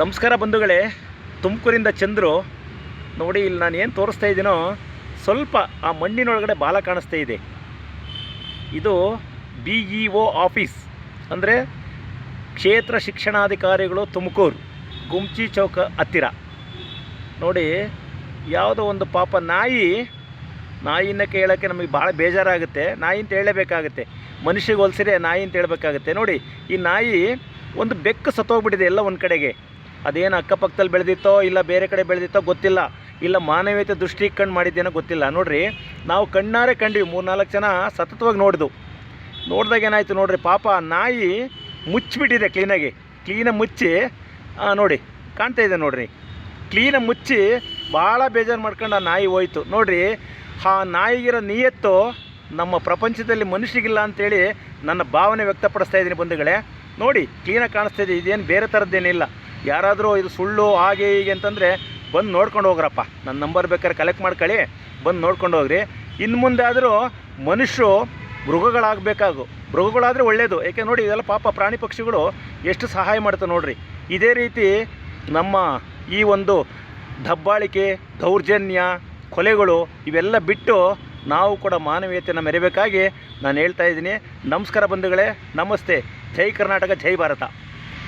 ನಮಸ್ಕಾರ ಬಂಧುಗಳೇ, ತುಮಕೂರಿಂದ ಚಂದ್ರು. ನೋಡಿ, ಇಲ್ಲಿ ನಾನು ಏನು ತೋರಿಸ್ತಾ ಇದ್ದೀನೋ, ಸ್ವಲ್ಪ ಆ ಮಣ್ಣಿನೊಳಗಡೆ ಬಾಲ ಕಾಣಿಸ್ತಾ ಇದೆ. ಇದು ಬಿ ಇ ಒ ಆಫೀಸ್, ಅಂದರೆ ಕ್ಷೇತ್ರ ಶಿಕ್ಷಣಾಧಿಕಾರಿಗಳು ತುಮಕೂರು ಗುಮ್ಚಿ ಚೌಕ ಹತ್ತಿರ. ನೋಡಿ, ಯಾವುದೋ ಒಂದು ಪಾಪ ನಾಯಿ, ನಾಯಿನ ಕೇಳೋಕ್ಕೆ ನಮಗೆ ಭಾಳ ಬೇಜಾರಾಗುತ್ತೆ. ನಾಯಿ ಅಂತ ಹೇಳಬೇಕಾಗುತ್ತೆ. ಮನುಷ್ಯಗೆ ಹೋಲಿಸಿದ್ರೆ ನಾಯಿ ಅಂತ ಹೇಳಬೇಕಾಗುತ್ತೆ. ನೋಡಿ, ಈ ನಾಯಿ ಒಂದು ಬೆಕ್ಕು ಸತ್ತೋಗ್ಬಿಟ್ಟಿದೆ ಎಲ್ಲ ಒಂದು ಕಡೆಗೆ. ಅದೇನು ಅಕ್ಕಪಕ್ಕದಲ್ಲಿ ಬೆಳೆದಿತ್ತೋ ಇಲ್ಲ ಬೇರೆ ಕಡೆ ಬೆಳೆದಿತ್ತೋ ಗೊತ್ತಿಲ್ಲ. ಇಲ್ಲ ಮಾನವೀಯತೆ ದೃಷ್ಟಿ ಕಂಡು ಮಾಡಿದ್ದೇನೋ ಗೊತ್ತಿಲ್ಲ. ನೋಡ್ರಿ, ನಾವು ಕಣ್ಣಾರೆ ಕಂಡ್ವಿ, ಮೂರ್ನಾಲ್ಕು ಜನ ಸತತವಾಗಿ ನೋಡಿದ್ವು ನೋಡಿದಾಗ ಏನಾಯಿತು ನೋಡ್ರಿ, ಪಾಪ ನಾಯಿ ಮುಚ್ಚಿಬಿಟ್ಟಿದೆ ಕ್ಲೀನಾಗಿ ಕ್ಲೀನಾಗಿ ಮುಚ್ಚಿ ನೋಡಿ, ಕಾಣ್ತಾ ಇದೆ ನೋಡ್ರಿ. ಕ್ಲೀನಾಗಿ ಮುಚ್ಚಿ ಭಾಳ ಬೇಜಾರು ಮಾಡ್ಕೊಂಡು ಆ ನಾಯಿ ಹೋಯ್ತು. ನೋಡ್ರಿ, ಆ ನಾಯಿಗಿರೋ ನಿಯತ್ತು ನಮ್ಮ ಪ್ರಪಂಚದಲ್ಲಿ ಮನುಷ್ಯಗಿಲ್ಲ ಅಂತೇಳಿ ನನ್ನ ಭಾವನೆ ವ್ಯಕ್ತಪಡಿಸ್ತಾ ಇದ್ದೀನಿ ಬಂಧುಗಳೇ. ನೋಡಿ ಕ್ಲೀನಾಗಿ ಕಾಣಿಸ್ತಾ ಇದೆ, ಇದೇನು ಬೇರೆ ಥರದ್ದೇನಿಲ್ಲ ಯಾರಾದರೂ ಇದು ಸುಳ್ಳು, ಹಾಗೆ ಹೀಗೆ ಅಂತಂದರೆ ಬಂದು ನೋಡ್ಕೊಂಡು ಹೋಗ್ರಪ್ಪ. ನನ್ನ ನಂಬರ್ ಬೇಕಾದ್ರೆ ಕಲೆಕ್ಟ್ ಮಾಡ್ಕೊಳ್ಳಿ, ಬಂದು ನೋಡ್ಕೊಂಡು ಹೋಗ್ರಿ. ಇನ್ನು ಮುಂದೆ ಆದರೂ ಮನುಷ್ಯರು ಮೃಗಗಳಾಗಬೇಕಾಗು. ಮೃಗಗಳಾದರೆ ಒಳ್ಳೆಯದು ಯಾಕೆ ನೋಡಿ, ಇದೆಲ್ಲ ಪಾಪ ಪ್ರಾಣಿ ಪಕ್ಷಿಗಳು ಎಷ್ಟು ಸಹಾಯ ಮಾಡ್ತವೆ ನೋಡ್ರಿ. ಇದೇ ರೀತಿ ನಮ್ಮ ಈ ಒಂದು ದಬ್ಬಾಳಿಕೆ, ದೌರ್ಜನ್ಯ, ಕೊಲೆಗಳು ಇವೆಲ್ಲ ಬಿಟ್ಟು ನಾವು ಕೂಡ ಮಾನವೀಯತೆಯನ್ನು ಮೆರೆಯಬೇಕಾಗಿ ನಾನು ಹೇಳ್ತಾ ಇದ್ದೀನಿ. ನಮಸ್ಕಾರ ಬಂಧುಗಳೇ, ನಮಸ್ತೆ. ಜೈ ಕರ್ನಾಟಕ, ಜೈ ಭಾರತ.